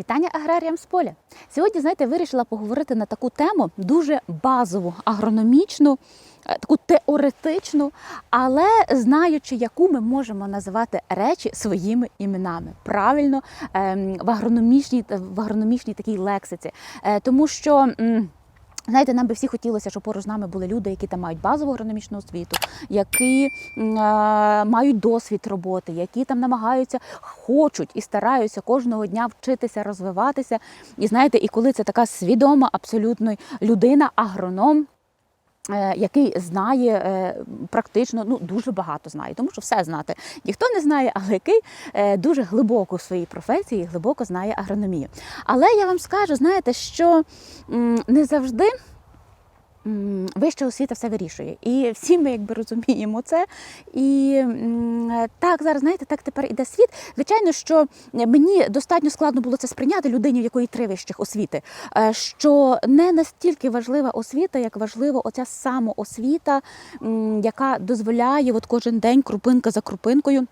Вітання аграріям з поля. Сьогодні, знаєте, вирішила поговорити на таку тему дуже базову, агрономічну, е, таку теоретичну, але знаючи, яку ми можемо називати речі своїми іменами. Правильно, ем, в агрономічній, в агрономічній такій лексиці. Е, Тому що. Знаєте, нам би всі хотілося, щоб поруч з нами були люди, які там мають базову агрономічну освіту, які е, мають досвід роботи, які там намагаються, хочуть і стараються кожного дня вчитися, розвиватися. І знаєте, і коли це така свідома абсолютно людина, агроном. Е, Який знає е, практично ну дуже багато знає, тому що все знати ніхто не знає, але який е, дуже глибоко в своїй професії, глибоко знає агрономію. Але я вам скажу, знаєте, що не завжди вища освіта все вирішує. І всі ми якби розуміємо це. І так, зараз, знаєте, так тепер іде світ. Звичайно, що мені достатньо складно було це сприйняти людині, в якої три вищих освіти. е, Що не настільки важлива освіта, як важлива оця самоосвіта, яка дозволяє от кожен день крупинка за крупинкою.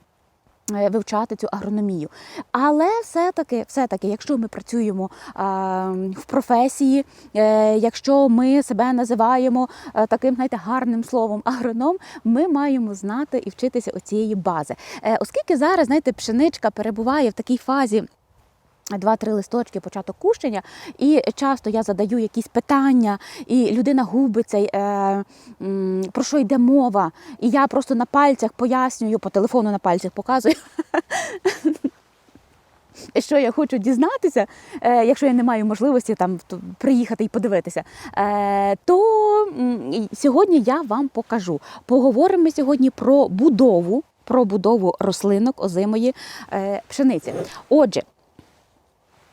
Е, Вивчати цю агрономію, але все-таки, все-таки, якщо ми працюємо в професії, е, якщо ми себе називаємо е, таким знаєте, гарним словом агроном, ми маємо знати і вчитися оцієї бази. Оскільки зараз знаєте, пшеничка перебуває в такій фазі. Два-три листочки, початок кущення, і часто я задаю якісь питання, і людина губиться, е, про що йде мова. І я просто на пальцях пояснюю, по телефону на пальцях показую, що я хочу дізнатися, е, якщо я не маю можливості там приїхати і подивитися, е, то сьогодні я вам покажу. Поговоримо ми сьогодні про будову, про будову рослинок озимої е, пшениці. Отже.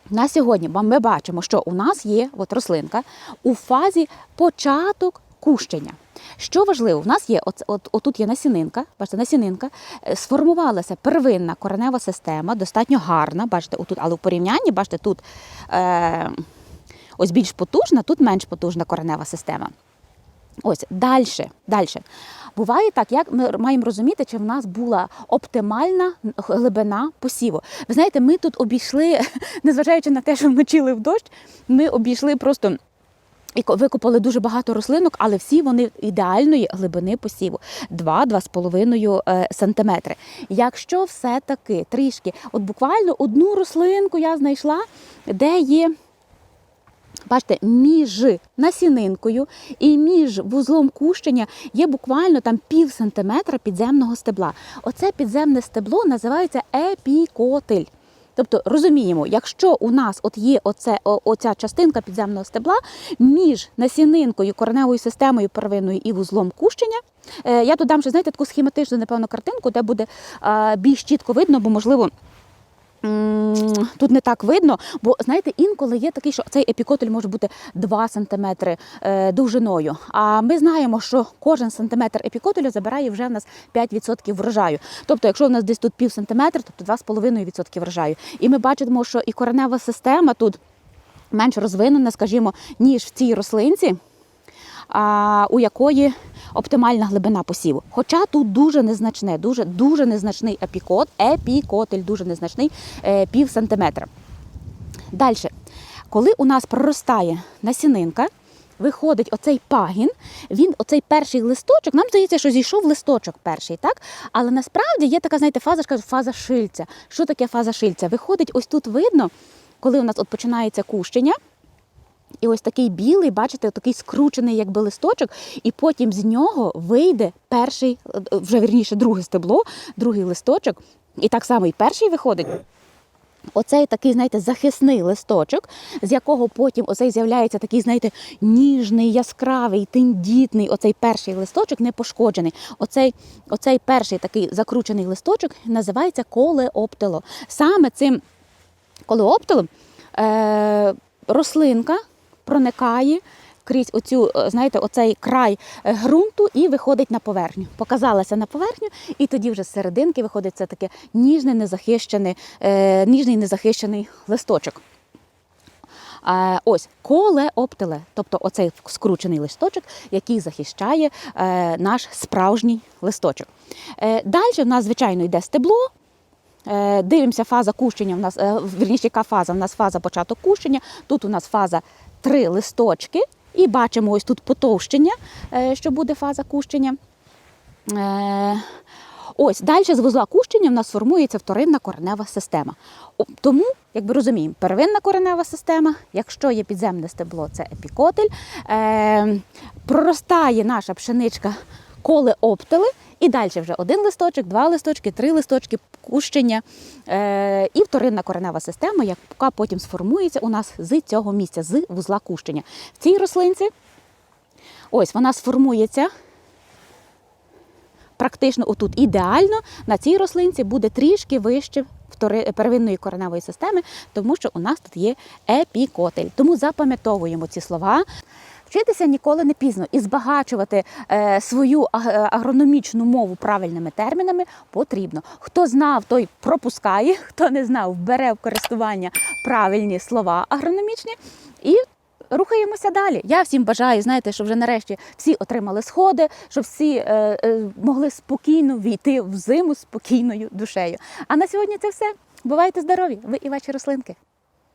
На сьогодні ми бачимо, що у нас є от рослинка у фазі початок кущення. Що важливо, у нас є от, от, отут є насінинка, бачите, насінинка, е, сформувалася первинна коренева система, достатньо гарна, бачите, отут, але в порівнянні, бачите, тут е, ось більш потужна, тут менш потужна коренева система. Ось далі, далі. Буває так, як ми маємо розуміти, чи в нас була оптимальна глибина посіву. Ви знаєте, ми тут обійшли, незважаючи на те, що вночили в дощ, ми обійшли просто. І ко- викопали дуже багато рослинок, але всі вони ідеальної глибини посіву 2-2,5 е, сантиметри. Якщо все-таки трішки, от буквально одну рослинку я знайшла, де є Бачите, між насінинкою і між вузлом кущення є буквально там пів сантиметра підземного стебла. Оце підземне стебло називається епікотиль. Тобто розуміємо, якщо у нас от є оце, оця частинка підземного стебла між насінинкою, кореневою системою первинною і вузлом кущення, е, я додам ще знаєте таку схематичну, напевно, картинку, де буде більш чітко видно, бо можливо. Тут не так видно, бо знаєте, інколи є такий, що цей епікотель може бути 2 см е, довжиною. А ми знаємо, що кожен сантиметр епікотелю забирає вже в нас 5% врожаю. Тобто, якщо в нас десь тут пів сантиметра, тобто 2,5% врожаю. І ми бачимо, що і коренева система тут менш розвинена, скажімо, ніж в цій рослинці у якої оптимальна глибина посіву. Хоча тут дуже незначне, дуже, дуже незначний епікот, епікотель дуже незначний, е, пів сантиметра. Далі, коли у нас проростає насінинка, виходить оцей пагін, він, оцей перший листочок, нам здається, що зійшов листочок перший, так? Але насправді є така, знаєте, фаза, кажуть, фаза шильця. Що таке фаза шильця? Виходить, ось тут видно, коли у нас от починається кущення, і ось такий білий, бачите, такий скручений якби листочок, і потім з нього вийде перший, е, вже вірніше, друге стебло, другий листочок. І так само і перший виходить. Оцей такий, знаєте, захисний листочок, з якого потім оцей з'являється такий, знаєте, ніжний, яскравий, тендітний, оцей перший листочок не пошкоджений. Оцей, оцей перший такий закручений листочок називається колеоптело. Саме цим колеоптелом е, рослинка проникає крізь оцю, е, знаєте, оцей край е, ґрунту і виходить на поверхню. Показалася на поверхню, і тоді вже з серединки виходить це таке ніжний, незахищений, е, ніжний незахищений листочок. Ось колеоптеле, тобто оцей скручений листочок, який захищає наш справжній листочок. Далі в нас, звичайно, йде стебло, Дивимося, фаза кущення. У нас вірніше, яка фаза? У нас фаза початок кущення. Тут у нас фаза три листочки. І бачимо ось тут потовщення, е, що буде фаза кущення. Е, Ось далі з вузла кущення в нас формується вторинна коренева система. Тому, як би розуміємо, первинна коренева система, якщо є підземне стебло, це епікотель. Е, проростає наша пшеничка коли оптили, і далі вже один листочок, два листочки, три листочки, кущення. Е, і вторинна коренева система, яка потім сформується у нас з цього місця, з вузла кущення. В цій рослинці ось вона сформується практично отут ідеально на цій рослинці буде трішки вище первинної кореневої системи, тому що у нас тут є епікотель. Тому запам'ятовуємо ці слова. Вчитися ніколи не пізно і збагачувати е, свою е, агрономічну мову правильними термінами потрібно. Хто знав, той пропускає, хто не знав, бере в користування правильні слова агрономічні і рухаємося далі. Я всім бажаю, знаєте, щоб вже нарешті всі отримали сходи, щоб всі е, е, могли спокійно війти в зиму спокійною душею. А на сьогодні це все. Бувайте здорові! Ви і ваші рослинки.